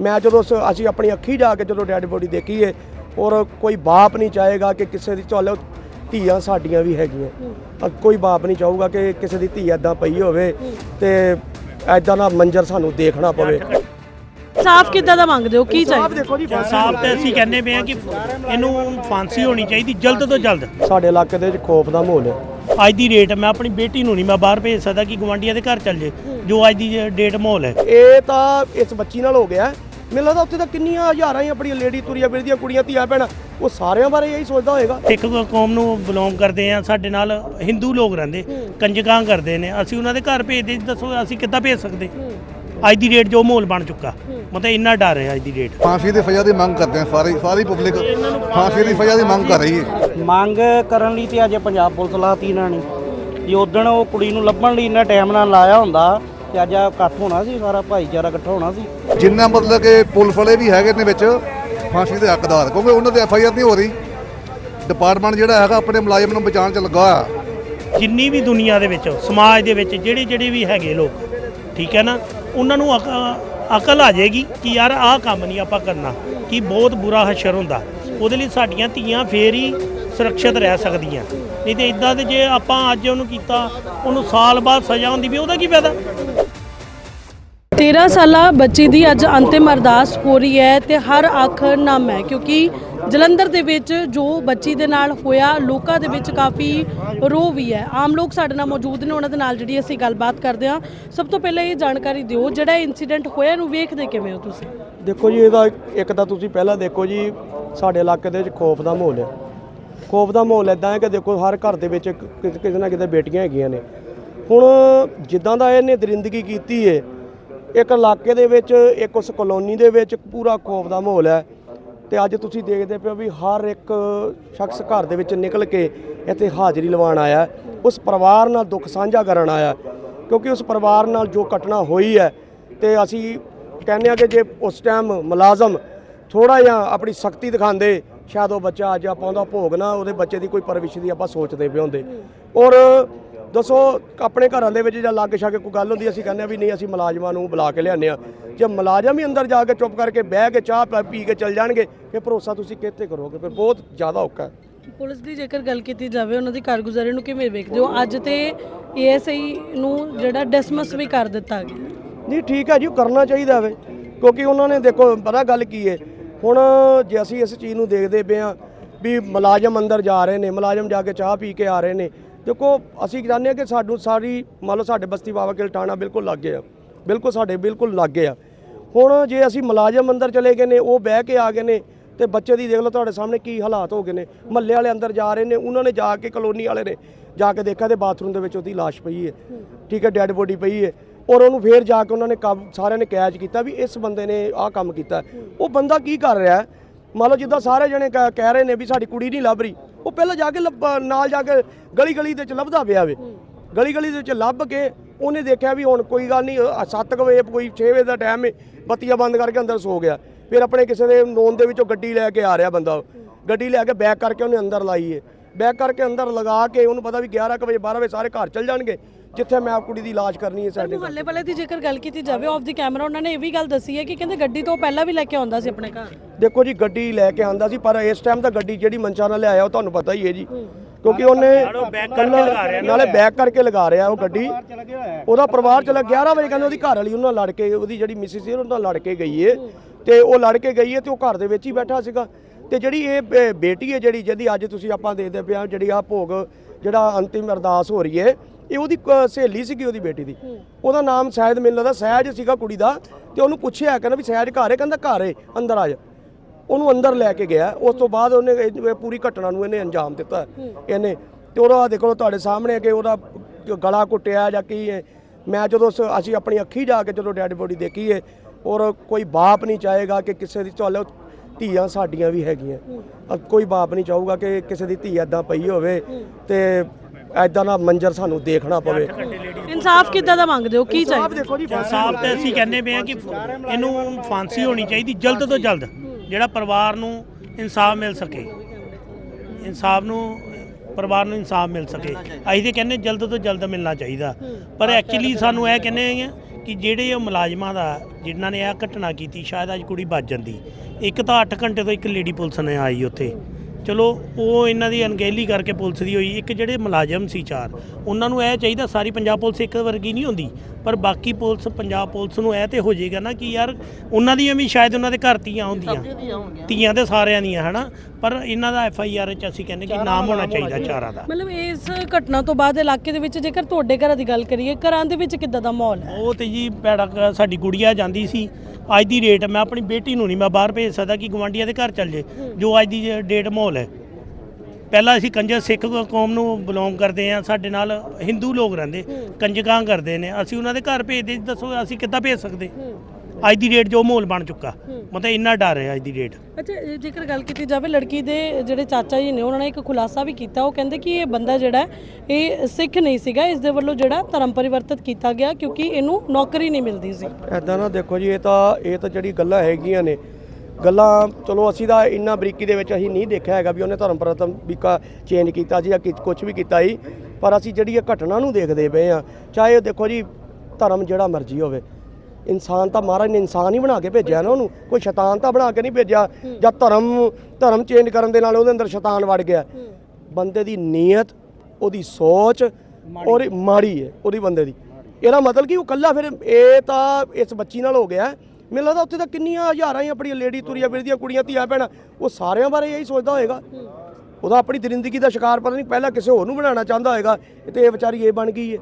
ਮੈਂ ਜਦੋਂ ਅਸੀਂ ਆਪਣੀ ਅੱਖੀ ਜਾ ਕੇ ਜਦੋਂ ਡੈਡ ਬੋਡੀ ਦੇਖੀ ਹੈ ਔਰ ਕੋਈ ਬਾਪ ਨਹੀਂ ਚਾਹੇਗਾ ਕਿ ਕਿਸੇ ਦੀ ਚਲੋ ਧੀਆਂ ਸਾਡੀਆਂ ਵੀ ਹੈਗੀਆਂ। ਅ, ਕੋਈ ਬਾਪ ਨਹੀਂ ਚਾਹੂਗਾ ਕਿ ਕਿਸੇ ਦੀ ਧੀ ਐਦਾਂ ਪਈ ਹੋਵੇ ਤੇ ਐਦਾਂ ਦਾ ਮੰਜ਼ਰ ਸਾਨੂੰ ਦੇਖਣਾ ਪਵੇ। ਸਾਫ਼ ਕਿੱਦਾਂ ਦਾ ਮੰਗਦੇ ਹੋ? ਕੀ ਚਾਹੀਦਾ? ਦੇਖੋ ਜੀ ਸਾਫ਼ ਤੇ ਅਸੀਂ ਕਹਿੰਦੇ ਪਏ ਆ ਕਿ ਇਹਨੂੰ ਫਾਂਸੀ ਹੋਣੀ ਚਾਹੀਦੀ ਜਲਦ ਤੋਂ ਜਲਦ। ਸਾਡੇ ਇਲਾਕੇ ਦੇ ਵਿੱਚ ਖੋਫ ਦਾ ਮਾਹੌਲ ਹੈ। ਅੱਜ ਦੀ ਰੇਟ ਮੈਂ ਆਪਣੀ ਬੇਟੀ ਨੂੰ ਨਹੀਂ ਮੈਂ ਬਾਹਰ ਭੇਜ ਸਕਦਾ ਕਿ ਗਵਾਂਡੀਆਂ ਦੇ ਘਰ ਚੱਲ ਜੇ ਜੋ ਅੱਜ ਦੀ ਡੇਟ ਮਾਹੌਲ ਹੈ। ਇਹ ਤਾਂ ਇਸ ਬੱਚੀ ਨਾਲ ਹੋ ਗਿਆ। ਮੈਨੂੰ ਲੱਗਦਾ ਉੱਥੇ ਤਾਂ ਕਿੰਨੀਆਂ ਹਜ਼ਾਰਾਂ ਹੀ ਆਪਣੀਆਂ ਲੇਡੀ ਤੁਰੀਆਂ ਫਿਰਦੀਆਂ ਕੁੜੀਆਂ ਧੀਆਂ ਭੈਣਾਂ। ਉਹ ਸਾਰਿਆਂ ਬਾਰੇ ਇਹੀ ਸੋਚਦਾ ਹੋਏਗਾ। ਸਿੱਖ ਕੌਮ ਨੂੰ ਬਿਲੋਂਗ ਕਰਦੇ ਆ ਸਾਡੇ ਨਾਲ ਹਿੰਦੂ ਲੋਕ ਰਹਿੰਦੇ ਕੰਜਕਾਂ ਕਰਦੇ ਨੇ। ਅਸੀਂ ਉਹਨਾਂ ਦੇ ਘਰ ਭੇਜਦੇ ਦੱਸੋ ਅਸੀਂ ਕਿੱਦਾਂ ਭੇਜ ਸਕਦੇ? ਅੱਜ ਦੀ ਰੇਟ ਜੋ ਮਾਹੌਲ ਬਣ ਚੁੱਕਾ। ਮਤਲਬ ਇੰਨਾ ਡਰ ਹੈ ਅੱਜ ਦੀ ਰੇਟ ਫਾਂਸੀ ਦੀ ਸਜ਼ਾ ਦੀ ਮੰਗ ਕਰਦੇ ਆ ਸਾਰੀ ਸਾਰੀ ਪਬਲਿਕ ਫਾਂਸੀ ਦੀ ਸਜ਼ਾ ਦੀ ਮੰਗ ਕਰ ਰਹੀ ਹੈ। ਮੰਗ ਕਰਨ ਲਈ ਤੇ ਅੱਜ ਪੰਜਾਬ ਪੁਲਿਸ ਲਾਤੀ ਇਹਨਾਂ ਨੇ। ਜੇ ਉਦਣ ਉਹ ਕੁੜੀ ਨੂੰ ਲੱਭਣ ਲਈ ਇੰਨਾ ਟਾਈਮ ਨਾਲ ਲਾਇਆ ਹੁੰਦਾ ਤੇ ਅੱਜ ਆ ਇਕੱਠ ਹੋਣਾ ਸੀ ਸਾਰਾ ਭਾਈਚਾਰਾ ਇਕੱਠਾ ਹੋਣਾ ਸੀ। ਜਿੰਨਾ ਮਤਲਬ ਕਿ ਪੁਲਿਸ ਵਾਲੇ ਵੀ ਹੈਗੇ ਨੇ ਵਿੱਚ, ਫਾਂਸੀ ਦੇ ਹੱਕਦਾਰ, ਕਿਉਂਕਿ ਉਹਨਾਂ ਦੇ ਐਫ ਆਈ ਆਰ ਨਹੀਂ ਹੋ ਰਹੀ। ਡਿਪਾਰਟਮੈਂਟ ਜਿਹੜਾ ਹੈਗਾ ਆਪਣੇ ਮੁਲਾਜ਼ਮ ਨੂੰ ਬਚਾਉਣ ਚ ਲੱਗਾ ਹੋਇਆ। ਜਿੰਨੀ ਵੀ ਦੁਨੀਆ ਦੇ ਵਿੱਚ, ਸਮਾਜ ਦੇ ਵਿੱਚ ਜਿਹੜੇ ਜਿਹੜੇ ਵੀ ਹੈਗੇ ਲੋਕ, ਠੀਕ ਹੈ ਨਾ? ਉਹਨਾਂ ਨੂੰ ਅਕ- ਅਕਲ ਆ ਜਾਏਗੀ ਕਿ ਯਾਰ ਆਹ ਕੰਮ ਨਹੀਂ ਆਪਾਂ ਕਰਨਾ, ਕਿ ਬਹੁਤ ਬੁਰਾ ਹਸ਼ਰ ਹੁੰਦਾ। ਉਹਦੇ ਲਈ ਸਾਡੀਆਂ ਧੀਆਂ ਫੇਰ ਹੀ ਸੁਰੱਖਿਅਤ ਰਹਿ ਸਕਦੀਆਂ। ਨਹੀਂ ਤੇ ਇਦਾਂ ਦੇ ਜੇ ਆਪਾਂ ਅੱਜ ਉਹਨੂੰ ਕੀਤਾ, ਉਹਨੂੰ ਸਾਲ ਬਾਅਦ ਸਜ਼ਾ ਹੁੰਦੀ ਵੀ ਉਹਦਾ ਕੀ ਫਾਇਦਾ? 13 ਸਾਲਾ ਬੱਚੀ ਦੀ ਅੱਜ ਅੰਤਿਮ ਅਰਦਾਸ ਹੋ ਰਹੀ ਹੈ ਤੇ ਹਰ ਅੱਖ ਨਮ ਹੈ, ਕਿਉਂਕਿ ਜਲੰਧਰ ਦੇ ਵਿੱਚ ਜੋ ਬੱਚੀ ਦੇ ਨਾਲ ਹੋਇਆ, ਲੋਕਾਂ ਦੇ ਵਿੱਚ ਕਾਫੀ ਰੋਹ ਵੀ ਹੈ। ਆਮ ਲੋਕ ਸਾਡੇ ਨਾਲ ਮੌਜੂਦ ਨੇ, ਉਹਨਾਂ ਦੇ ਨਾਲ ਜਿਹੜੀ ਅਸੀਂ ਗੱਲਬਾਤ ਕਰਦੇ ਹਾਂ। ਸਭ ਤੋਂ ਪਹਿਲਾਂ ਇਹ ਜਾਣਕਾਰੀ ਦਿਓ, ਜਿਹੜਾ ਇਨਸੀਡੈਂਟ ਹੋਇਆ ਨੂੰ ਵੇਖਦੇ ਕਿਵੇਂ ਹੋ ਤੁਸੀਂ? ਦੇਖੋ ਜੀ, ਇਹਦਾ ਇੱਕ ਤਾਂ ਤੁਸੀਂ ਪਹਿਲਾਂ ਦੇਖੋ ਜੀ, ਸਾਡੇ ਇਲਾਕੇ ਦੇ ਵਿੱਚ ਖੋਫ ਦਾ ਮਾਹੌਲ ਹੈ। ਖੋਫ ਦਾ ਮਾਹੌਲ ਇਦਾਂ ਹੈ ਕਿ ਦੇਖੋ, ਹਰ ਘਰ ਦੇ ਵਿੱਚ ਕਿਸ- ਕਿਸੇ ਨਾ ਕਿਤੇ ਬੇਟੀਆਂ ਹੈਗੀਆਂ ਨੇ। ਹੁਣ ਜਿੱਦਾਂ ਦਾ ਇਹਨੇ ਦਰਿੰਦਗੀ ਕੀਤੀ ਹੈ ਇੱਕ ਇਲਾਕੇ ਦੇ ਵਿੱਚ, ਇੱਕ ਉਸ ਕਲੋਨੀ ਦੇ ਵਿੱਚ ਪੂਰਾ ਖੋਫ ਦਾ ਮਾਹੌਲ ਹੈ। ਤੇ ਅੱਜ ਤੁਸੀਂ ਦੇਖਦੇ ਪਿਓ ਵੀ ਹਰ ਇੱਕ ਸ਼ਖਸ ਘਰ ਦੇ ਵਿੱਚ ਨਿਕਲ ਕੇ ਇੱਥੇ ਹਾਜ਼ਰੀ ਲਵਾਉਣ ਆਇਆ ਉਸ ਪਰਿਵਾਰ ਨਾਲ ਦੁੱਖ ਸਾਂਝਾ ਕਰਨ ਆਇਆ ਕਿਉਂਕਿ ਉਸ ਪਰਿਵਾਰ ਨਾਲ ਜੋ ਘਟਨਾ ਹੋਈ ਹੈ, ਤੇ ਅਸੀਂ ਕਹਿੰਦੇ ਆ ਕਿ ਜੇ ਉਸ ਟਾਈਮ ਮੁਲਾਜ਼ਮ ਥੋੜਾ ਜਿਹਾ ਆਪਣੀ ਸਖਤੀ ਦਿਖਾਉਂਦੇ, ਸ਼ਾਇਦ ਉਹ ਬੱਚਾ ਅੱਜ ਆਪਾਂ ਉਹਦਾ ਭੋਗ ਨਾ, ਉਹਦੇ ਬੱਚੇ ਦੀ ਕੋਈ ਪਰਵਿਸ਼ ਦੀ ਆਪਾਂ ਸੋਚਦੇ ਪਏ ਹੁੰਦੇ। ਔਰ ਦੱਸੋ ਆਪਣੇ ਘਰਾਂ ਦੇ ਵਿੱਚ ਜਾਂ ਲੱਗ ਛਾਕੇ ਕੋਈ ਗੱਲ ਹੁੰਦੀ ਅਸੀਂ ਕਹਿੰਦੇ ਆ ਵੀ ਨਹੀਂ ਅਸੀਂ ਮੁਲਾਜ਼ਮਾਂ ਨੂੰ ਬੁਲਾ ਕੇ ਲਿਆਉਂਦੇ ਆ ਜੇ ਮੁਲਾਜ਼ਮ ਹੀ ਅੰਦਰ ਜਾ ਕੇ ਚੁੱਪ ਕਰਕੇ ਬਹਿ ਕੇ ਚਾਹ ਪੀ- ਪੀ ਕੇ ਚੱਲ ਜਾਣਗੇ ਫਿਰ ਭਰੋਸਾ ਤੁਸੀਂ ਕਿੱਥੇ ਕਰੋਗੇ? ਫਿਰ ਬਹੁਤ ਜ਼ਿਆਦਾ ਔਖਾ ਹੈ। ਪੁਲਿਸ ਦੀ ਜੇਕਰ ਗੱਲ ਕੀਤੀ ਜਾਵੇ ਉਹਨਾਂ ਦੀ ਕਾਰਗੁਜ਼ਾਰੀ ਨੂੰ ਕਿਵੇਂ ਵੇਖਦੇ ਹੋ? ਅੱਜ ਤੇ ਏਐਸਆਈ ਨੂੰ ਜਿਹੜਾ ਡਿਸਮਿਸ ਵੀ ਕਰ ਦਿੱਤਾ ਗਿਆ। ਨਹੀਂ ਠੀਕ ਹੈ ਜੀ ਉਹ ਕਰਨਾ ਚਾਹੀਦਾ ਵੇ ਕਿਉਂਕਿ ਉਹਨਾਂ ਨੇ ਦੇਖੋ ਪਤਾ ਗੱਲ ਕੀ ਹੈ ਹੁਣ ਜੇ ਅਸੀਂ ਇਸ ਚੀਜ਼ ਨੂੰ ਦੇਖਦੇ ਪਏ ਆ ਵੀ ਮੁਲਾਜ਼ਮ ਅੰਦਰ ਜਾ ਰਹੇ ਨੇ ਮੁਲਾਜ਼ਮ ਜਾ ਕੇ ਚਾਹ ਪੀ ਕੇ ਆ ਰਹੇ ਨੇ ਦੇਖੋ, ਅਸੀਂ ਚਾਹੁੰਦੇ ਹਾਂ ਕਿ ਸਾਨੂੰ ਸਾਰੀ, ਮੰਨ ਲਓ ਸਾਡੇ ਬਸਤੀ ਬਾਬਾ ਕੇ ਟਾਣਾ ਬਿਲਕੁਲ ਲੱਗੇ ਆ। ਬਿਲਕੁਲ ਸਾਡੇ ਬਿਲਕੁਲ ਲੱਗੇ ਆ। ਹੁਣ ਜੇ ਅਸੀਂ ਮੁਲਾਜ਼ਮ ਅੰਦਰ ਚਲੇ ਗਏ ਨੇ, ਉਹ ਬਹਿ ਕੇ ਆ ਗਏ ਨੇ, ਤੇ ਬੱਚੇ ਦੀ ਦੇਖ ਲਓ ਤੁਹਾਡੇ ਸਾਹਮਣੇ ਕੀ ਹਾਲਾਤ ਹੋ ਗਏ ਨੇ। ਮਹੱਲੇ ਵਾਲੇ ਅੰਦਰ ਜਾ ਰਹੇ ਨੇ, ਉਹਨਾਂ ਨੇ ਜਾ ਕੇ ਕਲੋਨੀ ਵਾਲੇ ਨੇ ਜਾ ਕੇ ਦੇਖਿਆ ਤੇ ਬਾਥਰੂਮ ਦੇ ਵਿੱਚ ਉਹਦੀ ਲਾਸ਼ ਪਈ ਹੈ ਠੀਕ ਹੈ, ਡੈੱਡ ਬੋਡੀ ਪਈ ਹੈ ਔਰ ਉਹਨੂੰ ਫੇਰ ਜਾ ਕੇ ਉਹਨਾਂ ਨੇ ਕਾਬ- ਸਾਰਿਆਂ ਨੇ ਕੈਚ ਕੀਤਾ ਵੀ ਇਸ ਬੰਦੇ ਨੇ ਆਹ ਕੰਮ ਕੀਤਾ। ਉਹ ਬੰਦਾ ਕੀ ਕਰ ਰਿਹਾ? ਮੰਨ ਲਓ ਜਿੱਦਾਂ ਸਾਰੇ ਜਣੇ ਕਹਿ ਕਹਿ ਰਹੇ ਨੇ ਵੀ ਸਾਡੀ ਕੁੜੀ ਨਹੀਂ ਲੱਭ ਰਹੀ। ਉਹ ਪਹਿਲਾਂ ਜਾ ਕੇ ਲੱਭ- ਨਾਲ ਜਾ ਕੇ ਗਲੀ ਗਲੀ ਦੇ ਵਿੱਚ ਲੱਭਦਾ ਪਿਆ ਵੇ। ਗਲੀ ਗਲੀ ਦੇ ਵਿੱਚ ਲੱਭ ਕੇ ਉਹਨੇ ਦੇਖਿਆ ਵੀ ਹੁਣ ਕੋਈ ਗੱਲ ਨਹੀਂ 7 ਵਜੇ, ਕੋਈ 6 ਵਜੇ ਦਾ ਟਾਈਮ ਹੈ ਬੱਤੀਆਂ ਬੰਦ ਕਰਕੇ ਅੰਦਰ ਸੋ ਗਿਆ। ਫਿਰ ਆਪਣੇ ਕਿਸੇ ਦੇ ਨੋਨ ਦੇ ਵਿੱਚੋਂ ਗੱਡੀ ਲੈ ਕੇ ਆ ਰਿਹਾ ਬੰਦਾ। ਗੱਡੀ ਲੈ ਕੇ ਬੈਕ ਕਰਕੇ ਉਹਨੇ ਅੰਦਰ ਲਾਈ ਹੈ ਬੈਕ ਕਰਕੇ ਅੰਦਰ ਲਗਾ ਕੇ ਉਹਨੂੰ ਪਤਾ ਵੀ 11 ਕੁ ਵਜੇ 12 ਵਜੇ ਸਾਰੇ ਘਰ ਚੱਲ ਜਾਣਗੇ। ਜਿੱਥੇ ਮੈਂ ਆਪ ਕੁੜੀ ਦੀ ਇਲਾਜ ਕਰਨੀ ਹੈ ਸਾਡੇ। ਮੁਹੱਲੇ ਵਾਲੇ ਦੀ ਜੇਕਰ ਗੱਲ ਕੀਤੀ ਜਾਵੇ ਆਫ ਦੀ ਕੈਮਰਾ ਉਹਨਾਂ ਨੇ ਇਹ ਵੀ ਗੱਲ ਦੱਸੀ ਹੈ ਕਿ ਕਹਿੰਦੇ ਗੱਡੀ ਤੋਂ ਪਹਿਲਾਂ ਵੀ ਲੈ ਕੇ ਆਉਂਦਾ ਸੀ ਆਪਣੇ ਘਰ। ਦੇਖੋ ਜੀ ਗੱਡੀ ਲੈ ਕੇ ਆਂਦਾ ਸੀ ਪਰ ਇਸ ਟਾਈਮ ਤਾਂ ਗੱਡੀ ਜਿਹੜੀ ਮੰਚਾ ਨਾਲ ਲਿਆਇਆ ਉਹ ਤੁਹਾਨੂੰ ਪਤਾ ਹੀ ਹੈ ਜੀ। ਕਿਉਂਕਿ ਉਹਨੇ ਕੱਲਾ ਨਾਲੇ ਬੈਕ ਕਰਕੇ ਲਗਾ ਰਿਹਾ ਉਹ ਗੱਡੀ। ਉਹਦਾ ਪਰਿਵਾਰ ਚਲਾ 11 ਵਜੇ ਕਹਿੰਦੇ ਉਹਦੀ ਘਰ ਵਾਲੀ ਉਹਨਾਂ ਨਾਲ ਲੜ ਕੇ ਉਹਦੀ ਜਿਹੜੀ ਮਿਸਿਸ ਸੀ ਉਹਨਾਂ ਨਾਲ ਲੜ ਕੇ ਗਈ ਏ ਤੇ ਉਹ ਲੜ ਕੇ ਗਈ ਏ ਤੇ ਉਹ ਘਰ ਦੇ ਵਿੱਚ ਹੀ ਬੈਠਾ ਸੀਗਾ। ਤੇ ਜਿਹੜੀ ਇਹ ਬੇਟੀ ਹੈ ਜਿਹੜੀ ਜਿਹਦੀ ਅੱਜ ਤੁਸੀਂ ਆਪਾਂ ਦੇਖਦੇ ਪਿਆ ਜਿਹੜੀ ਆ ਭੋਗ ਜਿਹੜਾ ਅੰਤਿਮ ਅਰਦਾਸ ਹੋ ਰਹੀ ਏ ਇਹ ਉਹਦੀ ਸਹੇਲੀ ਸੀਗੀ ਉਹਦੀ ਬੇਟੀ ਦੀ। ਉਹਦਾ ਨਾਮ ਸ਼ਾਇਦ ਮੈਨੂੰ ਲੱਗਦਾ ਸਹਿਜ ਸੀਗਾ ਕੁੜੀ ਦਾ ਤੇ ਉਹਨੂੰ ਪੁੱਛਿਆ ਕਹਿੰਦਾ ਵੀ ਸਹਿਜ ਘਰ ਹੈ? ਕਹਿੰਦਾ ਘਰ ਹੈ ਅੰਦਰ ਆ ਜਾ। ਉਹਨੂੰ ਅੰਦਰ ਲੈ ਕੇ ਗਿਆ। ਉਸ ਤੋਂ ਬਾਅਦ ਉਹਨੇ ਪੂਰੀ ਘਟਨਾ ਨੂੰ ਇਹਨੇ ਅੰਜਾਮ ਦਿੱਤਾ ਇਹਨੇ। ਤੇ ਉਹਦਾ ਦੇਖੋ ਤੁਹਾਡੇ ਸਾਹਮਣੇ ਕਿ ਉਹਦਾ ਗਲਾ ਘੁੱਟਿਆ ਜਾਂ ਕੀ ਹੈ। ਮੈਂ ਜਦੋਂ ਅਸੀਂ ਆਪਣੀ ਅੱਖੀ ਜਾ ਕੇ ਜਦੋਂ ਡੈਡ ਬੋਡੀ ਦੇਖੀ ਹੈ ਔਰ ਕੋਈ ਬਾਪ ਨਹੀਂ ਚਾਹੇਗਾ ਕਿ ਕਿਸੇ ਦੀ ਚਲੋ ਧੀਆਂ ਸਾਡੀਆਂ ਵੀ ਹੈਗੀਆਂ। ਕੋਈ ਬਾਪ ਨਹੀਂ ਚਾਹੂਗਾ ਕਿ ਕਿਸੇ ਦੀ ਧੀ ਐਦਾਂ ਪਈ ਹੋਵੇ ਤੇ ਐਦਾਂ ਦਾ ਮੰਜ਼ਰ ਸਾਨੂੰ ਦੇਖਣਾ ਪਵੇ। ਇਨਸਾਫ ਕਿੱਦਾਂ ਦਾ ਮੰਗਦੇ ਹੋ? ਕੀ ਚਾਹੀਦਾ? ਦੇਖੋ ਜੀ ਸਾਫ਼ ਤੇ ਅਸੀਂ ਕਹਿੰਦੇ ਪਏ ਆ ਕਿ ਇਹਨੂੰ ਫਾਂਸੀ ਹੋਣੀ ਚਾਹੀਦੀ ਜਲਦ ਤੋਂ ਜਲਦ। ਜਿਹੜਾ ਪਰਿਵਾਰ ਨੂੰ ਇਨਸਾਫ ਮਿਲ ਸਕੇ। ਇਨਸਾਫ ਨੂੰ ਪਰਿਵਾਰ ਨੂੰ ਇਨਸਾਫ ਮਿਲ ਸਕੇ। ਅਸੀਂ ਤੇ ਕਹਿੰਦੇ ਜਲਦ ਤੋਂ ਜਲਦ ਮਿਲਣਾ ਚਾਹੀਦਾ। ਪਰ ਐਕਚੁਅਲੀ ਸਾਨੂੰ ਇਹ ਕਹਿੰਦੇ ਆ ਕਿ ਜਿਹੜੇ ਉਹ ਮੁਲਾਜ਼ਮਾਂ ਦਾ ਜਿਨ੍ਹਾਂ ਨੇ ਇਹ ਘਟਨਾ ਕੀਤੀ ਸ਼ਾਇਦ ਅੱਜ ਕੁੜੀ ਬਚ ਜਾਂਦੀ। ਇੱਕ ਤਾਂ 8 ਘੰਟੇ ਤੋਂ ਇੱਕ ਲੇਡੀ ਪੁਲਿਸ ਨੇ ਆਈ ਉੱਥੇ। ਚਲੋ ਉਹ ਇਹਨਾਂ ਦੀ ਅਣਗਹਿਲੀ ਕਰਕੇ ਪੁਲਿਸ ਦੀ ਹੋਈ ਇੱਕ ਜਿਹੜੇ ਮੁਲਾਜ਼ਮ ਸੀ ਚਾਰ ਉਹਨਾਂ ਨੂੰ ਇਹ ਚਾਹੀਦਾ ਸਾਰੀ ਪੰਜਾਬ ਪੁਲਿਸ ਇੱਕ ਵਰਗੀ ਨਹੀਂ ਹੁੰਦੀ ਪਰ ਬਾਕੀ ਪੁਲਿਸ ਪੰਜਾਬ ਪੁਲਿਸ ਨੂੰ ਇਹ ਤੇ ਹੋ ਜਾਏਗਾ ਨਾ ਕਿ ਯਾਰ ਉਹਨਾਂ ਦੀਆਂ ਵੀ ਸ਼ਾਇਦ ਉਹਨਾਂ ਦੇ ਘਰ ਧੀਆਂ ਹੁੰਦੀਆਂ ਧੀਆਂ ਤੇ ਸਾਰਿਆਂ ਦੀਆਂ ਹਨਾ? ਪਰ ਇਹਨਾਂ ਦਾ ਐਫ ਆਈ ਆਰ ਚ ਅਸੀਂ ਕਹਿੰਦੇ ਕਿ ਨਾਮ ਹੋਣਾ ਚਾਹੀਦਾ ਚਾਰਾਂ ਦਾ। ਮਤਲਬ ਇਸ ਘਟਨਾ ਤੋਂ ਬਾਅਦ ਇਲਾਕੇ ਦੇ ਵਿੱਚ ਜੇਕਰ ਤੁਹਾਡੇ ਘਰਾਂ ਦੀ ਗੱਲ ਕਰੀਏ ਘਰਾਂ ਦੇ ਵਿੱਚ ਕਿੱਦਾਂ ਦਾ ਮਾਹੌਲ ਹੈ? ਉਹ ਤੇ ਜੀ ਭੈੜਾ ਸਾਡੀ ਗੁੜੀਆ ਜਾਂਦੀ ਸੀ ਅੱਜ ਦੀ ਰੇਟ ਮੈਂ ਆਪਣੀ ਬੇਟੀ ਨੂੰ ਨਹੀਂ ਮੈਂ ਬਾਹਰ ਭੇਜ ਸਕਦਾ ਕਿ ਗਵਾਂਡੀਆਂ ਦੇ ਘਰ ਚੱਲ ਜੇ ਜੋ ਅੱਜ ਦੀ ਡੇਟ ਮਾਹੌਲ ਹੈ। ਪਹਿਲਾਂ ਅਸੀਂ ਕੰਜਰ ਸਿੱਖ ਕੌਮ ਨੂੰ ਬਿਲੋਂਗ ਕਰਦੇ ਆ ਸਾਡੇ ਨਾਲ ਹਿੰਦੂ ਲੋਕ ਰਹਿੰਦੇ ਕੰਜਕਾਂ ਕਰਦੇ ਨੇ। ਅਸੀਂ ਉਹਨਾਂ ਦੇ ਘਰ ਭੇਜਦੇ ਦੱਸੋ ਅਸੀਂ ਕਿੱਦਾਂ ਭੇਜ ਸਕਦੇ? ਅੱਜ ਦੀ ਡੇਟ ਜੋ ਮਾਹੌਲ ਬਣ ਚੁੱਕਾ। ਮਤਲਬ ਇੰਨਾ ਡਰ ਹੈ ਅੱਜ ਦੀ ਡੇਟ ਅੱਛਾ ਜੇਕਰ ਗੱਲ ਕੀਤੀ ਜਾਵੇ ਲੜਕੀ ਦੇ ਜਿਹੜੇ ਚਾਚਾ ਜੀ ਨੇ ਉਹਨਾਂ ਨੇ ਇੱਕ ਖੁਲਾਸਾ ਵੀ ਕੀਤਾ। ਉਹ ਕਹਿੰਦੇ ਕਿ ਇਹ ਬੰਦਾ ਜਿਹੜਾ ਇਹ ਸਿੱਖ ਨਹੀਂ ਸੀਗਾ। ਇਸ ਦੇ ਵੱਲੋਂ ਜਿਹੜਾ ਧਰਮ ਪਰਿਵਰਤਿਤ ਕੀਤਾ ਗਿਆ ਕਿਉਂਕਿ ਇਹਨੂੰ ਨੌਕਰੀ ਨਹੀਂ ਮਿਲਦੀ ਸੀ। ਐਦਾਂ ਨਾ ਦੇਖੋ ਜੀ ਇਹ ਤਾਂ ਇਹ ਤਾਂ ਜਿਹੜੀ ਗੱਲਾਂ ਹੈਗੀਆਂ ਨੇ ਗੱਲਾਂ ਚਲੋ ਅਸੀਂ ਤਾਂ ਇੰਨਾ ਬਰੀਕੀ ਦੇ ਵਿੱਚ ਅਸੀਂ ਨਹੀਂ ਦੇਖਿਆ ਹੈਗਾ ਵੀ ਉਹਨੇ ਧਰਮ ਪ੍ਰਤਮ ਵੀਕਾ ਚੇਂਜ ਕੀਤਾ ਸੀ ਜਾਂ ਕੁਝ ਵੀ ਕੀਤਾ ਸੀ ਪਰ ਅਸੀਂ ਜਿਹੜੀ ਇਹ ਘਟਨਾ ਨੂੰ ਦੇਖਦੇ ਪਏ ਆ ਚਾਹੇ ਉਹ ਦੇਖੋ ਜੀ ਧਰਮ ਜਿਹੜਾ ਮਰਜ਼ੀ ਹੋਵੇ ਇਨਸਾਨ ਤਾਂ ਮਹਾਰਾਜ ਨੇ ਇਨਸਾਨ ਹੀ ਬਣਾ ਕੇ ਭੇਜਿਆ ਨਾ ਉਹਨੂੰ ਕੋਈ ਸ਼ੈਤਾਨ ਤਾਂ ਬਣਾ ਕੇ ਨਹੀਂ ਭੇਜਿਆ ਜਾਂ ਧਰਮ ਧਰਮ ਚੇਂਜ ਕਰਨ ਦੇ ਨਾਲ ਉਹਦੇ ਅੰਦਰ ਸ਼ੈਤਾਨ ਵੜ ਗਿਆ। ਬੰਦੇ ਦੀ ਨੀਅਤ ਉਹਦੀ ਸੋਚ ਔਰ ਮਾੜੀ ਹੈ ਉਹਦੀ ਬੰਦੇ ਦੀ। ਇਹਦਾ ਮਤਲਬ ਕਿ ਉਹ ਕੱਲਾ ਫਿਰ ਇਹ ਤਾਂ ਇਸ ਬੱਚੀ ਨਾਲ ਹੋ ਗਿਆ। ਮੈਨੂੰ ਲੱਗਦਾ ਉੱਥੇ ਤਾਂ ਕਿੰਨੀਆਂ ਹਜ਼ਾਰਾਂ ਹੀ ਆਪਣੀਆਂ ਲੇਡੀ ਤੁਰੀਆਂ ਫਿਰਦੀਆਂ, ਕੁੜੀਆਂ, ਧੀਆਂ, ਭੈਣਾਂ। ਉਹ ਸਾਰਿਆਂ ਬਾਰੇ ਇਹੀ ਸੋਚਦਾ ਹੋਏਗਾ। ਉਹਦਾ ਆਪਣੀ ਦਰਿੰਦਗੀ ਦਾ ਸ਼ਿਕਾਰ ਪਤਾ ਨਹੀਂ ਪਹਿਲਾਂ ਕਿਸੇ ਹੋਰ ਨੂੰ ਬਣਾਉਣਾ ਚਾਹੁੰਦਾ ਹੋਏਗਾ ਤੇ ਇਹ ਵਿਚਾਰੀ ਇਹ ਬਣ ਗਈ ਹੈ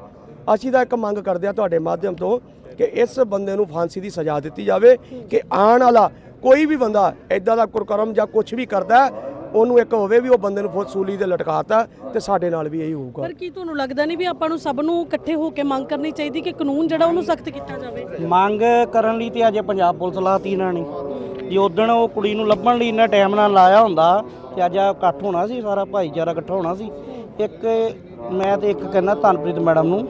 ਅਸੀਂ ਤਾਂ ਇੱਕ ਮੰਗ ਕਰਦੇ ਹਾਂ ਤੁਹਾਡੇ ਮਾਧਿਅਮ ਤੋਂ ਕਿ ਇਸ ਬੰਦੇ ਨੂੰ ਫਾਂਸੀ ਦੀ ਸਜ਼ਾ ਦਿੱਤੀ ਜਾਵੇ ਕਿ ਆਉਣ ਵਾਲਾ ਕੋਈ ਵੀ ਬੰਦਾ ਐਦਾਂ ਦਾ ਕੁਰਕਰਮ ਜਾਂ ਕੁਝ ਵੀ ਕਰਦਾ ਉਹਨੂੰ ਇੱਕ ਹੋਵੇ ਵੀ ਉਹ ਬੰਦੇ ਨੂੰ ਫਸੂਲੀ ਤੇ ਲਟਕਾਤਾ ਤੇ ਸਾਡੇ ਨਾਲ ਵੀ ਇਹੀ ਹੋਊਗਾ। ਪਰ ਕੀ ਤੁਹਾਨੂੰ ਲੱਗਦਾ ਨਹੀਂ ਵੀ ਆਪਾਂ ਨੂੰ ਸਭ ਨੂੰ ਇਕੱਠੇ ਹੋ ਕੇ ਮੰਗ ਕਰਨੀ ਚਾਹੀਦੀ ਕਿ ਕਾਨੂੰਨ ਜਿਹੜਾ ਉਹਨੂੰ ਸਖਤ ਕੀਤਾ ਜਾਵੇ? ਮੰਗ ਕਰਨ ਲਈ ਤੇ ਅੱਜ ਪੰਜਾਬ ਪੁਲਿਸ ਲਾਤੀ ਇਹਨਾਂ ਨੇ। ਜੇ ਉਦਣ ਉਹ ਕੁੜੀ ਨੂੰ ਲੱਭਣ ਲਈ ਇੰਨਾ ਟਾਈਮ ਨਾਲ ਲਾਇਆ ਹੁੰਦਾ ਤੇ ਅੱਜ ਆ ਇਕੱਠ ਹੋਣਾ ਸੀ ਸਾਰਾ ਭਾਈਚਾਰਾ ਇਕੱਠਾ ਹੋਣਾ ਸੀ। ਇੱਕ ਮੈਂ ਤੇ ਇੱਕ ਕਹਿੰਦਾ ਧਨਪ੍ਰੀਤ ਮੈਡਮ ਨੂੰ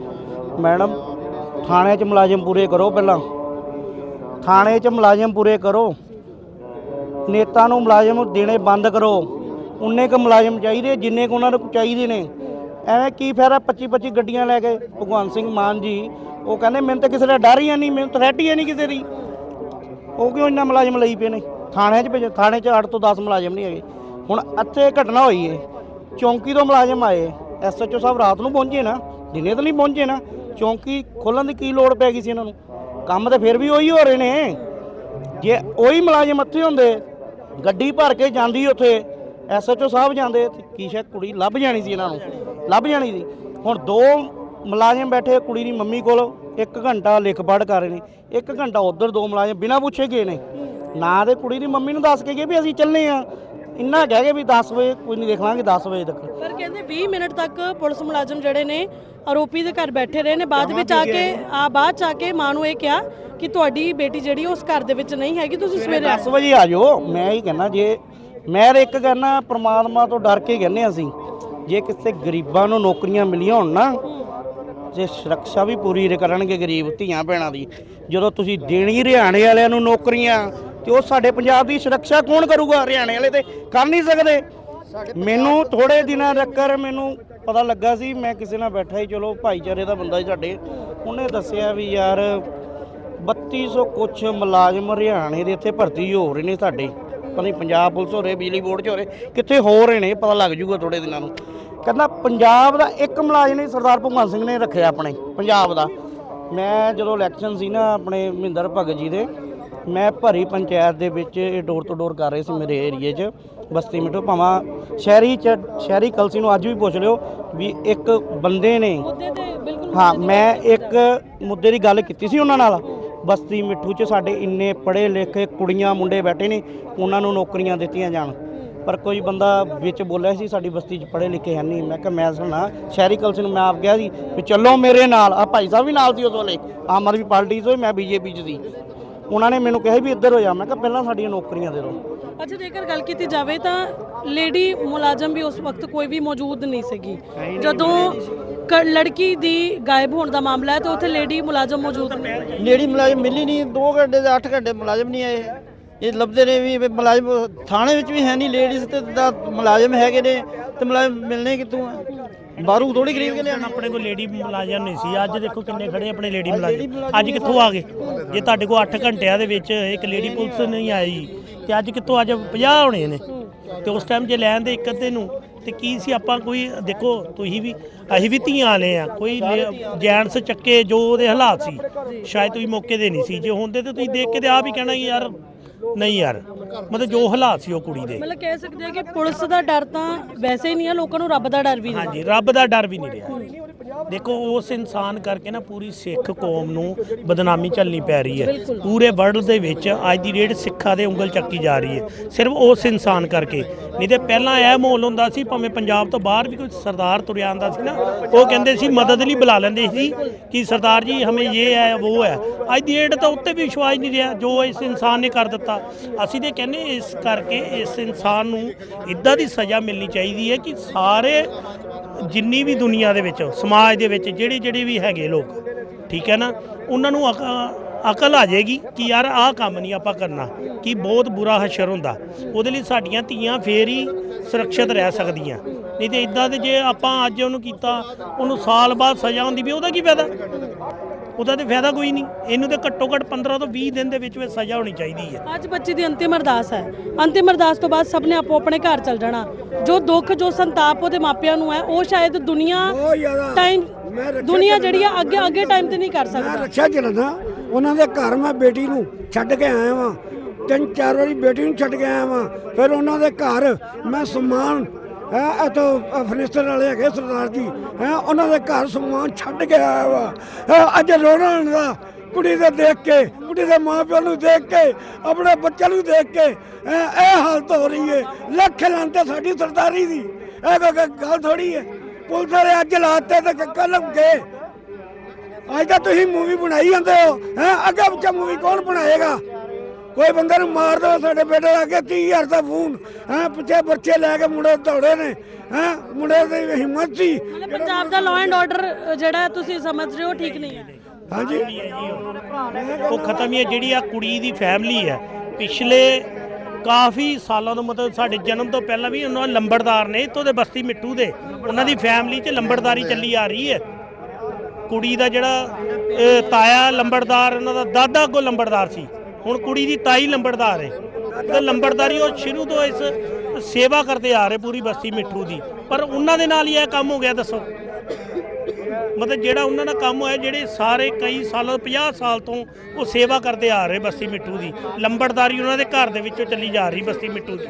ਮੈਡਮ ਥਾਣੇ 'ਚ ਮੁਲਾਜ਼ਮ ਪੂਰੇ ਕਰੋ ਪਹਿਲਾਂ। ਥਾਣੇ 'ਚ ਮੁਲਾਜ਼ਮ ਪੂਰੇ ਕਰੋ। ਨੇਤਾ ਨੂੰ ਮੁਲਾਜ਼ਮ ਦੇਣੇ ਬੰਦ ਕਰੋ। ਉਨੇ ਕੁ ਮੁਲਾਜ਼ਮ ਚਾਹੀਦੇ, ਜਿੰਨੇ ਕੁ ਉਹਨਾਂ ਨੂੰ ਚਾਹੀਦੇ ਨੇ। ਐਵੇਂ ਕੀ ਫਾਇਦਾ 25 25 ਗੱਡੀਆਂ ਲੈ ਕੇ? ਭਗਵੰਤ ਸਿੰਘ ਮਾਨ ਜੀ, ਉਹ ਕਹਿੰਦੇ, ਮੈਨੂੰ ਤਾਂ ਕਿਸੇ ਦਾ ਡਰ ਹੀ ਨਹੀਂ, ਮੈਨੂੰ ਥ੍ਰੈਟ ਹੀ ਨਹੀਂ ਕਿਸੇ ਦੀ। ਉਹ ਕਿਉਂ ਇੰਨਾ ਮੁਲਾਜ਼ਮ ਲਈ ਪਏ ਨੇ? ਥਾਣੇ 'ਚ ਭੇਜੋ ਥਾਣੇ 'ਚ 8 ਤੋਂ 10 ਮੁਲਾਜ਼ਮ ਨਹੀਂ ਹੈਗੇ। ਹੁਣ ਇੱਥੇ ਘਟਨਾ ਹੋਈ ਏ, ਚੌਂਕੀ ਤੋਂ ਮੁਲਾਜ਼ਮ ਆਏ। ਐਸਐਚਓ ਸਾਹਿਬ ਰਾਤ ਨੂੰ ਪਹੁੰਚੇ ਨਾ, ਦਿਨੇ ਤਾਂ ਨਹੀਂ ਪਹੁੰਚੇ ਨਾ, ਚੌਂਕੀ ਖੋਲਣ ਦੀ ਕੀ ਲੋੜ ਪੈ ਗਈ ਸੀ ਇਹਨਾਂ ਨੂੰ? ਕੰਮ ਤਾਂ ਫਿਰ ਵੀ ਉਹੀ ਹੋ ਰਹੇ ਨੇ। ਜੇ ਉਹੀ ਮੁਲਾਜ਼ਮ ਇੱਥੇ ਹੁੰਦੇ ਗੱਡੀ ਭਰ ਕੇ ਜਾਂਦੀ ਉੱਥੇ ਐਸਐਚਓ ਸਾਹਿਬ ਜਾਂਦੇ ਕੀ ਸ਼ਾਇਦ ਕੁੜੀ ਲੱਭ ਜਾਣੀ ਸੀ ਇਹਨਾਂ ਨੂੰ? ਲੱਭ ਜਾਣੀ ਸੀ। ਹੁਣ ਦੋ ਮੁਲਾਜ਼ਮ ਬੈਠੇ ਕੁੜੀ ਦੀ ਮੰਮੀ ਕੋਲ 1 ਘੰਟਾ ਲਿਖ ਪੜ੍ਹ ਕਰ ਰਹੇ ਨੇ। 1 ਘੰਟਾ ਉਧਰ ਦੋ ਮੁਲਾਜ਼ਮ ਬਿਨਾਂ ਪੁੱਛੇ ਗਏ ਨੇ। ਨਾ ਤੇ ਕੁੜੀ ਦੀ ਮੰਮੀ ਨੂੰ ਦੱਸ ਕੇ ਗਏ ਵੀ ਅਸੀਂ ਚੱਲਨੇ ਆ। ਇੰਨਾ ਕਹਿ ਗਏ ਵੀ 10 ਵਜੇ ਕੋਈ ਨਹੀਂ ਦੇਖ ਲਾਂਗੇ 10 ਵਜੇ ਤੱਕ। ਪਰ ਕਹਿੰਦੇ 20 ਮਿੰਟ ਤੱਕ ਪੁਲਿਸ ਮੁਲਾਜ਼ਮ ਜਿਹੜੇ ਨੇ ਆਰੋਪੀ ਦੇ ਘਰ ਬੈਠੇ ਰਹੇ ਨੇ। ਬਾਅਦ ਵਿੱਚ ਆ ਕੇ ਆ ਬਾਅਦ ਚ ਆ ਕੇ ਮਾਂ ਨੂੰ ਇਹ ਕਿਹਾ ਕਿ ਤੁਹਾਡੀ ਬੇਟੀ ਜਿਹੜੀ ਉਸ ਘਰ ਦੇ ਵਿੱਚ ਨਹੀਂ ਹੈਗੀ ਤੁਸੀਂ ਸਵੇਰੇ 10 ਵਜੇ ਆ ਜਾਓ ਮੈਂ ਹੀ ਕਹਿੰਦਾ ਜੇ ਮੈਂ ਤਾਂ ਇੱਕ ਕਹਿੰਦਾ ਪ੍ਰਮਾਤਮਾ ਤੋਂ ਡਰ ਕੇ ਕਹਿੰਦੇ ਅਸੀਂ ਜੇ ਕਿਸੇ ਗਰੀਬਾਂ ਨੂੰ ਨੌਕਰੀਆਂ ਮਿਲੀਆਂ ਹੋਣ ਨਾ ਜੇ ਸੁਰੱਖਿਆ ਵੀ ਪੂਰੀ ਰ- ਕਰਨਗੇ ਗਰੀਬ ਧੀਆਂ ਭੈਣਾਂ ਦੀ ਜਦੋਂ ਤੁਸੀਂ ਦੇਣੀ ਹਰਿਆਣੇ ਵਾਲਿਆਂ ਨੂੰ ਨੌਕਰੀਆਂ ਤੇ ਉਹ ਸਾਡੇ ਪੰਜਾਬ ਦੀ ਸੁਰੱਖਿਆ ਕੌਣ ਕਰੂਗਾ? ਹਰਿਆਣੇ ਵਾਲੇ ਤੇ ਕਰ ਨਹੀਂ ਸਕਦੇ। ਮੈਨੂੰ ਥੋੜੇ ਦਿਨਾਂ ਤੱਕਰ ਮੈਨੂੰ ਪਤਾ ਲੱਗਾ ਸੀ ਮੈਂ ਕਿਸੇ ਨਾਲ ਬੈਠਾ ਹੀ ਚਲੋ ਭਾਈਚਾਰੇ ਦਾ ਬੰਦਾ ਸੀ ਸਾਡੇ ਉਹਨੇ ਦੱਸਿਆ ਵੀ ਯਾਰ 3200 ਕੁਛ ਮੁਲਾਜ਼ਮ ਹਰਿਆਣੇ ਦੇ ਇੱਥੇ ਭਰਤੀ ਹੋ ਰਹੇ ਨੇ ਸਾਡੇ। ਪਤਾ ਨਹੀਂ ਪੰਜਾਬ ਪੁਲਿਸ ਹੋ ਰਹੇ ਬਿਜਲੀ ਬੋਰਡ 'ਚ ਹੋ ਰਹੇ ਕਿੱਥੇ ਹੋ ਰਹੇ ਨੇ ਪਤਾ ਲੱਗ ਜੂਗਾ ਥੋੜੇ ਦਿਨਾਂ ਨੂੰ। ਕਹਿੰਦਾ ਪੰਜਾਬ ਦਾ ਇੱਕ ਮੁਲਾਜ਼ਮ ਨਹੀਂ ਸਰਦਾਰ ਭਗਵੰਤ ਸਿੰਘ ਨੇ ਰੱਖਿਆ ਆਪਣੇ ਪੰਜਾਬ ਦਾ। ਮੈਂ ਜਦੋਂ ਇਲੈਕਸ਼ਨ ਸੀ ਨਾ ਆਪਣੇ ਮਹਿੰਦਰ ਭਗਤ ਜੀ ਦੇ ਮੈਂ ਭਰੀ ਪੰਚਾਇਤ ਦੇ ਵਿੱਚ ਇਹ ਡੋਰ ਤੋਂ ਡੋਰ ਕਰ ਰਹੇ ਸੀ ਮੇਰੇ ਏਰੀਏ 'ਚ। ਬਸਤੀ ਮਿੱਠੋ ਭਾਵਾਂ ਸ਼ਹਿਰੀ ਚ ਸ਼ਹਿਰੀ ਕਲਸੀ ਨੂੰ ਅੱਜ ਵੀ ਪੁੱਛ ਲਿਓ ਵੀ ਇੱਕ ਬੰਦੇ ਨੇ ਹਾਂ ਮੈਂ ਇੱਕ ਮੁੱਦੇ ਦੀ ਗੱਲ ਕੀਤੀ ਸੀ ਉਹਨਾਂ ਨਾਲ। ਬਸਤੀ ਮਿੱਠੂ 'ਚ ਸਾਡੇ ਇੰਨੇ ਪੜ੍ਹੇ ਲਿਖੇ ਕੁੜੀਆਂ ਮੁੰਡੇ ਬੈਠੇ ਨੇ, ਉਹਨਾਂ ਨੂੰ ਨੌਕਰੀਆਂ ਦਿੱਤੀਆਂ ਜਾਣ। ਪਰ ਕੋਈ ਬੰਦਾ ਵਿੱਚ ਬੋਲਿਆ ਸੀ, ਸਾਡੀ ਬਸਤੀ 'ਚ ਪੜ੍ਹੇ ਲਿਖੇ ਹੈ ਨਹੀਂ। ਮੈਂ ਕਿਹਾ, ਮੈਂ ਸੁਣਾ ਸ਼ਹਿਰੀ ਕਲਸੀ ਨੂੰ ਮੈਂ ਆਪ ਗਿਆ ਸੀ ਵੀ ਚੱਲੋ ਮੇਰੇ ਨਾਲ ਆ ਭਾਈ ਸਾਹਿਬ ਵੀ ਨਾਲ ਸੀ ਉਸ ਵੇਲੇ। ਆਮ ਆਦਮੀ ਪਾਰਟੀ ਤੋਂ ਮੈਂ ਬੀਜੇਪੀ 'ਚ ਸੀ। ਉਹਨਾਂ ਨੇ ਮੈਨੂੰ ਕਿਹਾ ਵੀ ਇੱਧਰ ਹੋ ਜਾ। ਮੈਂ ਕਿਹਾ ਪਹਿਲਾਂ ਸਾਡੀਆਂ ਨੌਕਰੀਆਂ ਦੇ ਦਿਓ। ਅੱਛਾ ਜੇਕਰ ਗੱਲ ਕੀਤੀ ਜਾਵੇ ਤਾਂ ਲੇਡੀ ਮੁਲਾਜ਼ਮ ਵੀ ਉਸ ਵਕਤ ਕੋਈ ਵੀ ਮੌਜੂਦ ਨਹੀਂ ਸੀਗੀ। ਜਦੋਂ ਕ- ਲੜਕੀ ਦੀ ਗਾਇਬ ਹੋਣ ਦਾ ਮਾਮਲਾ ਹੈ ਤਾਂ ਉੱਥੇ ਲੇਡੀ ਮੁਲਾਜ਼ਮ ਮੌਜੂਦ ਨਹੀਂ ਲੇਡੀ ਮੁਲਾਜ਼ਮ ਮਿਲੀ ਨਹੀਂ 2 ਘੰਟੇ ਦੇ 8 ਘੰਟੇ ਮੁਲਾਜ਼ਮ ਨਹੀਂ ਆਏ। ਇਹ ਲੱਭਦੇ ਨੇ ਵੀ ਵੀ ਮੁਲਾਜ਼ਮ ਥਾਣੇ ਵਿੱਚ ਵੀ ਹੈ ਨਹੀਂ ਲੇਡੀਜ਼ ਤੇ ਤਾਂ ਮੁਲਾਜ਼ਮ ਹੈਗੇ ਨੇ ਤੇ ਮੁਲਾਜ਼ਮ ਮਿਲਣੇ ਕਿੱਥੋਂ ਆ? ਬਾਰੂ ਥੋੜੀ ਖਰੀਦ ਕੇ ਲਿਆਣਾ ਆਪਣੇ ਕੋਲ ਲੇਡੀ ਮੁਲਾਜ਼ਮ ਨਹੀਂ ਸੀ। ਅੱਜ ਦੇਖੋ ਕਿੰਨੇ ਖੜੇ ਆਪਣੇ ਲੇਡੀ ਮੁਲਾਜ਼ਮ। ਅੱਜ ਕਿੱਥੋਂ ਆ ਗਏ? ਜੇ ਤੁਹਾਡੇ ਕੋਲ 8 ਘੰਟਿਆਂ ਦੇ ਵਿੱਚ ਇੱਕ ਲੇਡੀ ਪੁਲਿਸ ਨਹੀਂ ਆਈ ਤੇ ਅੱਜ ਕਿੱਥੋਂ ਅੱਜ 50 ਹੋਣੇ ਨੇ? ਤੇ ਉਸ ਟਾਈਮ ਜੇ ਲੈਣ ਦੇ ਇੱਕ ਅੱਧੇ ਨੂੰ ਤੇ ਕੀ ਸੀ ਆਪਾਂ ਕੋਈ ਦੇਖੋ ਤੁਸੀਂ ਵੀ ਅਸੀਂ ਵੀ ਧੀਆਂ ਵਾਲੇ ਆ। ਕੋਈ ਜੈਂਟਸ ਚੱਕੇ ਜੋ ਉਹਦੇ ਹਾਲਾਤ ਸੀ ਸ਼ਾਇਦ ਤੁਸੀਂ ਮੌਕੇ ਦੇ ਨਹੀਂ ਸੀ। ਜੇ ਹੁੰਦੇ ਤੇ ਤੁਸੀਂ ਦੇਖ ਕੇ ਤੇ ਆਪ ਹੀ ਕਹਿਣਾ ਯਾਰ ਨਹੀਂ ਯਾਰ ਮਤਲਬ ਜੋ ਹਾਲਾਤ ਸੀ ਉਹ ਕੁੜੀ ਦੇ। ਮਤਲਬ ਕਹਿ ਸਕਦੇ ਆ ਕਿ ਪੁਲਿਸ ਦਾ ਡਰ ਤਾਂ ਵੈਸੇ ਹੀ ਨਹੀਂ ਹੈ ਲੋਕਾਂ ਨੂੰ ਰੱਬ ਦਾ ਡਰ ਵੀ ਨਹੀਂ ਹਾਂਜੀ ਰੱਬ ਦਾ ਡਰ ਵੀ ਨਹੀਂ ਰਿਹਾ। ਦੇਖੋ ਉਸ ਇਨਸਾਨ ਕਰਕੇ ਨਾ ਪੂਰੀ ਸਿੱਖ ਕੌਮ ਨੂੰ ਬਦਨਾਮੀ ਝੱਲਣੀ ਪੈ ਰਹੀ ਹੈ। ਪੂਰੇ ਵਰਲਡ ਦੇ ਵਿੱਚ ਅੱਜ ਦੀ ਡੇਟ ਸਿੱਖਾਂ ਦੇ ਉਂਗਲ ਚੱਕੀ ਜਾ ਰਹੀ ਹੈ। ਸਿਰਫ ਉਸ ਇਨਸਾਨ ਕਰਕੇ। ਨਹੀਂ ਤੇ ਪਹਿਲਾਂ ਇਹ ਮਾਹੌਲ ਹੁੰਦਾ ਸੀ ਭਾਵੇਂ ਪੰਜਾਬ ਤੋਂ ਬਾਹਰ ਵੀ ਕੋਈ ਸਰਦਾਰ ਤੁਰਿਆ ਆਉਂਦਾ ਸੀ ਨਾ ਉਹ ਕਹਿੰਦੇ ਸੀ ਮਦਦ ਲਈ ਬੁਲਾ ਲੈਂਦੇ ਸੀ ਕਿ ਸਰਦਾਰ ਜੀ ਹਮੇ ਇਹ ਹੈ ਉਹ ਹੈ। ਅੱਜ ਦੀ ਡੇਟ ਤਾਂ ਉੱਤੇ ਵੀ ਵਿਸ਼ਵਾਸ ਨਹੀਂ ਰਿਹਾ ਜੋ ਇਸ ਇਨਸਾਨ ਨੇ ਕਰ ਦਿੱਤਾ। ਅਸੀਂ ਤੇ ਕਹਿੰਦੇ ਇਸ ਕਰਕੇ ਇਸ ਇਨਸਾਨ ਨੂੰ ਇਦਾਂ ਦੀ ਸਜ਼ਾ ਮਿਲਣੀ ਚਾਹੀਦੀ ਹੈ ਕਿ ਸਾਰੇ ਜਿੰਨੀ ਵੀ ਦੁਨੀਆ ਦੇ ਵਿੱਚ, ਸਮਾਜ ਦੇ ਵਿੱਚ ਜਿਹੜੇ ਜਿਹੜੇ ਵੀ ਹੈਗੇ ਲੋਕ, ਠੀਕ ਹੈ ਨਾ, ਉਹਨਾਂ ਨੂੰ ਅਕ- ਅਕਲ ਆ ਜਾਏਗੀ ਕਿ ਯਾਰ ਆਹ ਕੰਮ ਨਹੀਂ ਆਪਾਂ ਕਰਨਾ, ਕਿ ਬਹੁਤ ਬੁਰਾ ਹਸ਼ਰ ਹੁੰਦਾ। ਉਹਦੇ ਲਈ ਸਾਡੀਆਂ ਧੀਆਂ ਫੇਰ ਹੀ ਸੁਰੱਖਿਅਤ ਰਹਿ ਸਕਦੀਆਂ। ਨਹੀਂ ਤੇ ਇਦਾਂ ਦੇ ਜੇ ਆਪਾਂ ਅੱਜ ਉਹਨੂੰ ਕੀਤਾ, ਉਹਨੂੰ ਸਾਲ ਬਾਅਦ ਸਜ਼ਾ ਹੁੰਦੀ ਵੀ ਉਹਦਾ ਕੀ ਫਾਇਦਾ? ਉਹਦਾ ਤੇ ਫਾਇਦਾ ਕੋਈ ਨਹੀਂ। ਇਹਨੂੰ ਤੇ ਘੱਟੋ ਘੱਟ 15 ਤੋਂ 20 ਦਿਨ ਦੇ ਵਿੱਚ ਵਿੱਚ ਸਜ਼ਾ ਹੋਣੀ ਚਾਹੀਦੀ ਹੈ। ਅੱਜ ਬੱਚੀ ਦੀ ਅੰਤਿਮ ਅਰਦਾਸ ਹੈ। ਅੰਤਿਮ ਅਰਦਾਸ ਤੋਂ ਬਾਅਦ ਸਭ ਨੇ ਆਪੋ ਆਪਣੇ ਘਰ ਚਲ ਜਾਣਾ। ਜੋ ਦੁੱਖ ਜੋ ਸੰਤਾਪ ਉਹਦੇ ਮਾਪਿਆਂ ਨੂੰ ਹੈ ਉਹ ਸ਼ਾਇਦ ਦੁਨੀਆ ਟਾਈਮ ਦੁਨੀਆ ਜਿਹੜੀ ਆ ਅੱਗੇ ਅੱਗੇ ਟਾਈਮ ਤੇ ਨਹੀਂ ਕਰ ਮੈਂ ਸਕਦਾ ਰੱਖਿਆ ਚੱਲਦਾ ਉਹਨਾਂ ਦੇ ਘਰ ਮੈਂ ਬੇਟੀ ਨੂੰ ਛੱਡ ਕੇ ਆਇਆ ਵਾਂ। ਤਿੰਨ ਚਾਰ ਵਾਰੀ ਬੇਟੀ ਨੂੰ ਛੱਡ ਕੇ ਆਇਆ ਵਾਂ। ਫਿਰ ਉਹਨਾਂ ਦੇ ਘਰ ਮੈਂ ਸਮਾਨ ਹੈ ਇਤੋਂ ਅਫਗਾਨਿਸਤਾਨ ਵਾਲੇ ਹੈਗੇ ਸਰਦਾਰ ਜੀ। ਹੈ ਉਹਨਾਂ ਦੇ ਘਰ ਸਮਾਨ ਛੱਡ ਕੇ ਆਇਆ ਵਾ। ਅੱਜ ਰੋਣਾ ਦਾ ਕੁੜੀ ਦੇ ਦੇਖ ਕੇ ਕੁੜੀ ਦੇ ਮਾਪਿਆਂ ਨੂੰ ਦੇਖ ਕੇ ਆਪਣੇ ਬੱਚਿਆਂ ਨੂੰ ਦੇਖ ਕੇ ਹੈਂ, ਇਹ ਹਾਲਤ ਹੋ ਰਹੀ ਹੈ ਲੱਖ ਲਾਂਤੇ ਸਾਡੀ ਸਰਦਾਰੀ ਦੀ। ਇਹ ਕੋਈ ਗੱਲ ਥੋੜੀ ਹੈ ਪੁਲਿਸ ਵਾਲੇ ਅੱਜ ਲਾਤੇ ਤੇ ਕੱਲ ਗਏ। ਅੱਜ ਤਾਂ ਤੁਸੀਂ ਮੂਵੀ ਬਣਾਈ ਜਾਂਦੇ ਹੋ। ਹੈ ਅੱਗੇ ਬੱਚਾ ਮੂਵੀ ਕੌਣ ਬਣਾਏਗਾ? ਕੋਈ ਬੰਦੇ ਨੂੰ ਮਾਰ ਦੋ ਸਾਡੇ ਬੇਟੇ ਦੇ ਅੱਗੇ 30000 ਦਾ ਫੋਨ ਹੈ ਪਿੱਛੇ ਬੱਚੇ ਲੈ ਕੇ ਮੁੰਡੇ ਦੌੜੇ ਨੇ ਹੈ ਮੁੰਡੇ ਦੀ ਹਿੰਮਤ ਸੀ। ਮਤਲਬ ਪੰਜਾਬ ਦਾ ਲਾਅ ਐਂਡ ਆਰਡਰ ਜਿਹੜਾ ਤੁਸੀਂ ਸਮਝ ਰਹੇ ਹੋ ਠੀਕ ਨਹੀਂ ਹੈ। ਹਾਂਜੀ। ਉਹ ਖਤਮ ਹੀ ਹੈ ਜਿਹੜੀ ਆ ਕੁੜੀ ਦੀ ਫੈਮਿਲੀ ਹੈ ਪਿਛਲੇ ਕਾਫੀ ਸਾਲਾਂ ਤੋਂ ਮਤਲਬ ਸਾਡੇ ਜਨਮ ਤੋਂ ਪਹਿਲਾਂ ਵੀ ਉਹਨਾਂ ਲੰਬੜਦਾਰ ਨੇ ਇੱਥੋਂ ਦੇ ਬਸਤੀ ਮਿੱਟੂ ਦੇ ਉਹਨਾਂ ਦੀ ਫੈਮਿਲੀ 'ਚ ਲੰਬੜਦਾਰੀ ਚੱਲੀ ਆ ਰਹੀ ਹੈ। ਕੁੜੀ ਦਾ ਜਿਹੜਾ ਤਾਇਆ ਲੰਬੜਦਾਰ ਉਹਨਾਂ ਦਾ ਦਾਦਾ ਕੋ ਲੰਬੜਦਾਰ ਸੀ। ਹੁਣ ਕੁੜੀ ਦੀ ਤਾਈ ਲੰਬੜਦਾਰ ਹੈ ਤੇ ਲੰਬੜਦਾਰੀ ਉਹ ਸ਼ੁਰੂ ਤੋਂ ਇਸ ਸੇਵਾ ਕਰਦੇ ਆ ਰਹੇ ਪੂਰੀ ਬਸਤੀ ਮਿੱਠੂ ਦੀ। ਪਰ ਉਹਨਾਂ ਦੇ ਨਾਲ ਹੀ ਇਹ ਕੰਮ ਹੋ ਗਿਆ ਦੱਸੋ। ਮਤਲਬ ਜਿਹੜਾ ਉਹਨਾਂ ਦਾ ਕੰਮ ਹੋਇਆ ਜਿਹੜੇ ਸਾਰੇ ਕਈ ਸਾਲਾਂ 50 ਸਾਲ ਤੋਂ ਉਹ ਸੇਵਾ ਕਰਦੇ ਆ ਰਹੇ ਬਸਤੀ ਮਿੱਟੂ ਦੀ। ਲੰਬੜਦਾਰੀ ਉਹਨਾਂ ਦੇ ਘਰ ਦੇ ਵਿੱਚੋਂ ਚੱਲੀ ਜਾ ਰਹੀ ਬਸਤੀ ਮਿੱਟੂ ਦੀ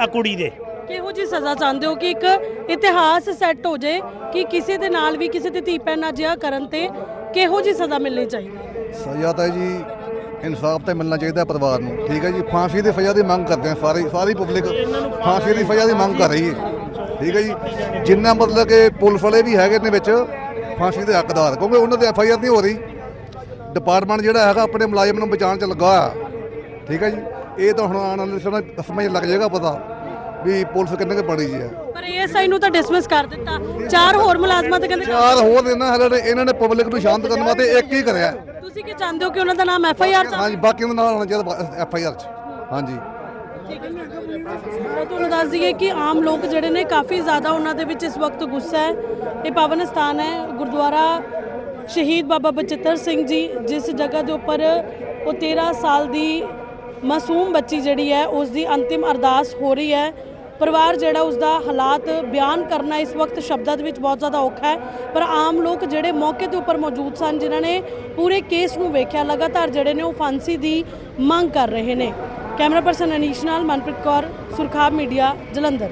ਆ ਕੁੜੀ ਦੇ। ਕਿਹੋ ਜੀ ਸਜ਼ਾ ਚਾਹੁੰਦੇ ਹੋ ਕਿ ਇੱਕ ਇਤਿਹਾਸ ਸੈੱਟ ਹੋ ਜਾਏ ਕਿ ਕਿਸੇ ਦੇ ਨਾਲ ਵੀ ਕਿਸੇ ਤੇ ਧੀ ਭੈਣ ਨਾਲ ਕਰਨ ਤੇ ਕਿਹੋ ਜੀ ਸਜ਼ਾ ਮਿਲਣੀ ਚਾਹੀਦੀ? ਸਜ਼ਾ ਤਾਂ ਜੀ ਇਨਸਾਫ ਤਾਂ ਮਿਲਣਾ ਚਾਹੀਦਾ ਪਰਿਵਾਰ ਨੂੰ ਠੀਕ ਹੈ ਜੀ? ਫਾਂਸੀ ਦੀ ਸਜ਼ਾ ਦੀ ਮੰਗ ਕਰਦੇ ਆ ਸਾਰੀ ਸਾਰੀ ਪਬਲਿਕ ਫਾਂਸੀ ਦੀ ਸਜ਼ਾ ਦੀ ਮੰਗ ਕਰ ਰਹੀ ਹੈ ਠੀਕ ਹੈ ਜੀ? ਜਿੰਨਾ ਮਤਲਬ ਕਿ ਪੁਲਿਸ ਵਾਲੇ ਵੀ ਹੈਗੇ ਨੇ ਵਿੱਚ ਫਾਂਸੀ ਦੇ ਹੱਕਦਾਰ ਕਿਉਂਕਿ ਉਹਨਾਂ ਤੇ ਐਫ ਆਈ ਆਰ ਨਹੀਂ ਹੋ ਰਹੀ। ਡਿਪਾਰਟਮੈਂਟ ਜਿਹੜਾ ਹੈਗਾ ਆਪਣੇ ਮੁਲਾਜ਼ਮ ਨੂੰ ਬਚਾਉਣ ਚ ਲੱਗਾ ਹੋਇਆ ਠੀਕ ਹੈ ਜੀ? ਇਹ ਤਾਂ ਹੁਣ ਆਉਣ ਵਾਲੇ ਸਮੇਂ ਸਮੇਂ ਲੱਗ ਜਾਏਗਾ ਪਤਾ ਵੀ ਪੁਲਿਸ ਕਿੰਨੇ ਕੁ ਬੜੀ ਜੀ ਹੈ। ਪਰ ਏਐਸਆਈ ਨੂੰ ਤਾਂ ਡਿਸਮਿਸ ਕਰ ਦਿੱਤਾ। ਚਾਰ ਹੋਰ ਮੁਲਾਜ਼ਮਾਂ ਤੇ ਕਹਿੰਦੇ ਚਾਰ ਹੋਰ ਦਿਨ ਹਲੇ ਇਹਨਾਂ ਨੇ ਪਬਲਿਕ ਨੂੰ ਸ਼ਾਂਤ ਕਰਨ ਵਾਸਤੇ ਇੱਕ ਹੀ ਕਰਿਆ। ਤੁਸੀਂ ਕੀ ਚਾਹੁੰਦੇ ਹੋ ਕਿ ਉਹਨਾਂ ਦਾ ਨਾਮ ਐਫਆਈਆਰ ਚ ਹਾਂਜੀ ਬਾਕੀ ਉਹਨਾਂ ਨਾਲ ਹੋਣਾ ਚਾਹੀਦਾ ਐਫ ਆਈ ਆਰ ਚ। ਹਾਂਜੀ। ਮੈਂ ਤੁਹਾਨੂੰ ਦੱਸ ਦਈਏ ਕਿ ਆਮ ਲੋਕ ਜਿਹੜੇ ਨੇ ਕਾਫੀ ਜ਼ਿਆਦਾ ਉਹਨਾਂ ਦੇ ਵਿੱਚ ਇਸ ਵਕਤ ਗੁੱਸਾ ਹੈ। ਇਹ ਪਾਵਨ ਸਥਾਨ ਹੈ ਗੁਰਦੁਆਰਾ ਸ਼ਹੀਦ ਬਾਬਾ ਬਚਿੱਤਰ ਸਿੰਘ ਜੀ ਜਿਸ ਜਗ੍ਹਾ ਦੇ ਉੱਪਰ ਉਹ 13 ਸਾਲ ਦੀ ਮਾਸੂਮ ਬੱਚੀ ਜਿਹੜੀ ਹੈ ਉਸ ਦੀ ਅੰਤਿਮ ਅਰਦਾਸ ਹੋ ਰਹੀ ਹੈ। ਪਰਿਵਾਰ ਜਿਹੜਾ ਉਸ ਦਾ ਹਾਲਾਤ ਬਿਆਨ ਕਰਨਾ ਇਸ ਵਕਤ ਸ਼ਬਦਾਂ ਦੇ ਵਿੱਚ ਬਹੁਤ ਜ਼ਿਆਦਾ ਔਖਾ ਹੈ, ਪਰ ਆਮ ਲੋਕ ਜਿਹੜੇ ਮੌਕੇ ਦੇ ਉੱਪਰ ਮੌਜੂਦ ਸਨ, ਜਿਨ੍ਹਾਂ ਨੇ ਪੂਰੇ ਕੇਸ ਨੂੰ ਵੇਖਿਆ, ਲਗਾਤਾਰ ਜਿਹੜੇ ਨੇ ਉਹ ਫਾਂਸੀ ਦੀ ਮੰਗ ਕਰ ਰਹੇ ਨੇ। ਕੈਮਰਾ ਪਰਸਨ ਅਨੀਸ਼ ਨਾਲ ਮਨਪ੍ਰੀਤ ਕੌਰ, ਸੁਰਖਾਬ ਮੀਡੀਆ, ਜਲੰਧਰ।